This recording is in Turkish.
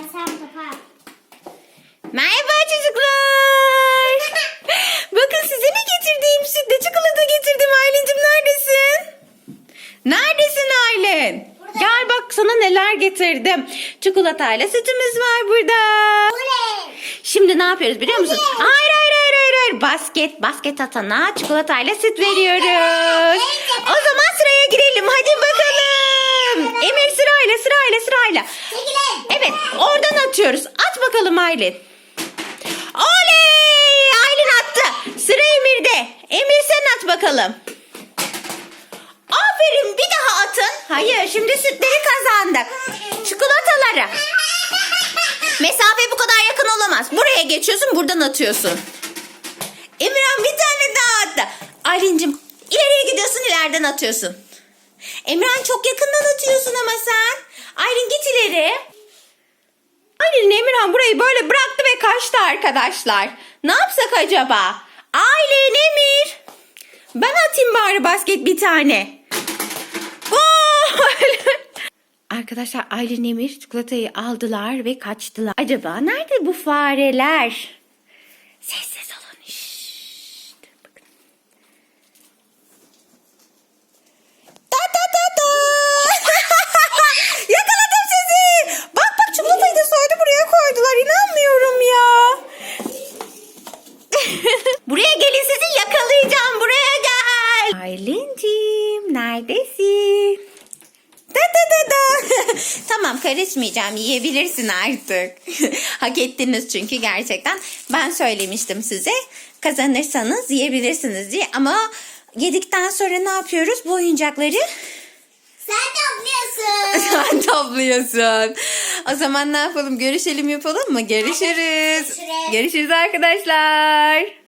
Ben sen topa. Merhaba çocuklar. Bakın size ne getirdim? Sütle çikolata getirdim. Aylin'cim neredesin? Neredesin Aylin? Burada. Gel bak sana neler getirdim. Çikolatayla sütümüz var burada. Oley. Şimdi ne yapıyoruz biliyor musun? Hayır hayır hayır hayır. hayır. Basket, basket atana çikolatayla süt veriyoruz. O zaman sıraya girelim. Hadi bakalım. Çekilin. Evet oradan atıyoruz. At bakalım Aylin. Oley! Aylin attı. Sıra Emir'de. Emir sen at bakalım. Aferin bir daha atın. Hayır şimdi sütleri kazandık. Çikolataları. Mesafe bu kadar yakın olamaz. Buraya geçiyorsun buradan atıyorsun. Emirhan bir tane daha attı. Aylin'cim ileriye gidiyorsun ileriden atıyorsun. Emirhan çok yakından atıyorsun ama sen. İleri. Aylin Emirhan burayı böyle bıraktı ve kaçtı arkadaşlar. Ne yapsak acaba? Aylin Emir. Ben atayım bari basket bir tane. Gol! Arkadaşlar Aylin Emir çikolatayı aldılar ve kaçtılar. Acaba nerede bu fareler? Sessiz olun. Şşt. Bakın. Ta ta ta ta. Yakaladım sizi. Bak bak çikolatayı da soydu buraya koydular. İnanmıyorum ya. buraya gelin sizi yakalayacağım. Buraya gel. Aylin'cim neredesin? Da da da da. tamam karışmayacağım. Yiyebilirsin artık. Hak ettiniz çünkü gerçekten. Ben söylemiştim size. Kazanırsanız yiyebilirsiniz diye. Ama yedikten sonra ne yapıyoruz? Bu oyuncakları Sen topluyorsun. sen topluyorsun. O zaman ne yapalım? Görüşelim yapalım mı? Görüşürüz. Görüşürüz. Görüşürüz arkadaşlar.